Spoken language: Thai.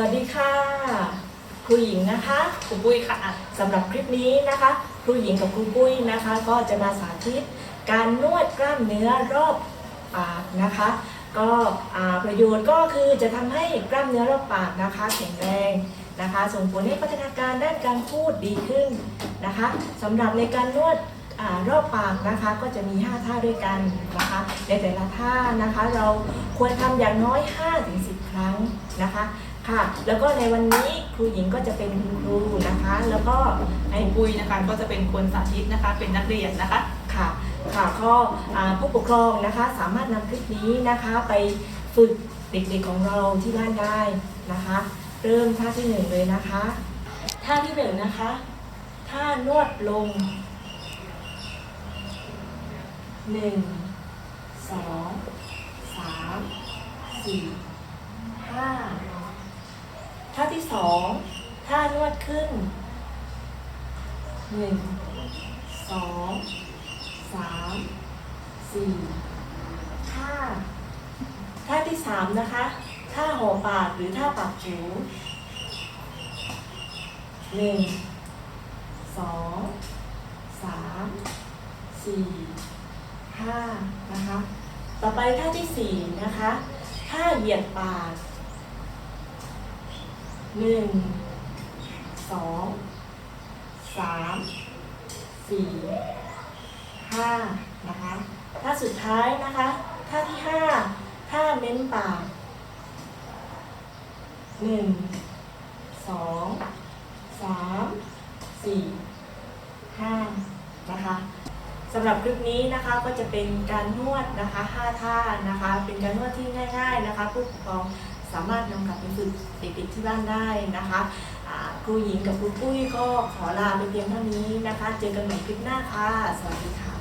วัสดีค่ะครูหญิงนะคะครูปุ้ยค่ะสำหรับคลิปนี้นะคะครูหญิงกับครูปุ้ยนะคะ ก็จะมาสาธิต การนวดกล้ามเนื้อรอบปากนะคะ ก็อ่าประโยชน์ก็คือจะทำให้กล้ามเนื้อรอบปากนะคะแข็งแรงนะคะส่งผลให้พัฒนาการด้านการพูดดีขึ้นนะคะสำหรับในการนวดอารอบปากนะคะก็จะมี 5 ท่าด้วยกันนะคะในแต่ละท่านะคะ เราควรทำอย่างน้อย 5-10 ครั้งนะคะ ค่ะ แล้วก็ในวันนี้ครูหญิงก็จะเป็นคุณครูนะคะ แล้วก็คให้รูปุ้ยนะคะก็จะเป็นคนสาธิตนะคะ เป็นนักเรียนนะคะ ค่ะ ค่ะก็อ่าผู้ปกครองนะคะสามารถนำคลิปนี้นะคะไปฝึกเด็กๆของเราที่บ้านได้นะคะ เริ่มท่าที่หนึ่งเลยนะคะ ท่าที่หนึ่งนะคะ ท่านวดลงหนึ่งสองสามสี่ห้า ท่าที่สองท่านวดขึ้นหนึ่งสองสามสี่ห้าท่าที่สามนะคะท่าห่อปากหรือท่าปากจูหนึ่งสองสามสี่ห้านะคะ ต่อไปท่าที่สี่นะคะท่าเหยียดปาก หนึ่งสองสามสี่ห้านะคะท่าสุดท้ายนะคะท่าที่ห้าท่าเม้นปากหนึ่งสองสามสี่ห้านะคะสำหรับคลิปนี้นะคะก็จะเป็นการนวดนะคะ5ท่านะคะ เป็นการนวดที่ง่าย ๆนะคะ ผู้ปกครอง สามารถนำกลับไปฝึกเด็กๆที่บ้านได้นะคะครูหญิงกับครูปุ้ยก็ขอลาไปเพียงเท่านี้นะคะ เจอกันใหม่คลิปหน้าค่ะ สวัสดีค่ะ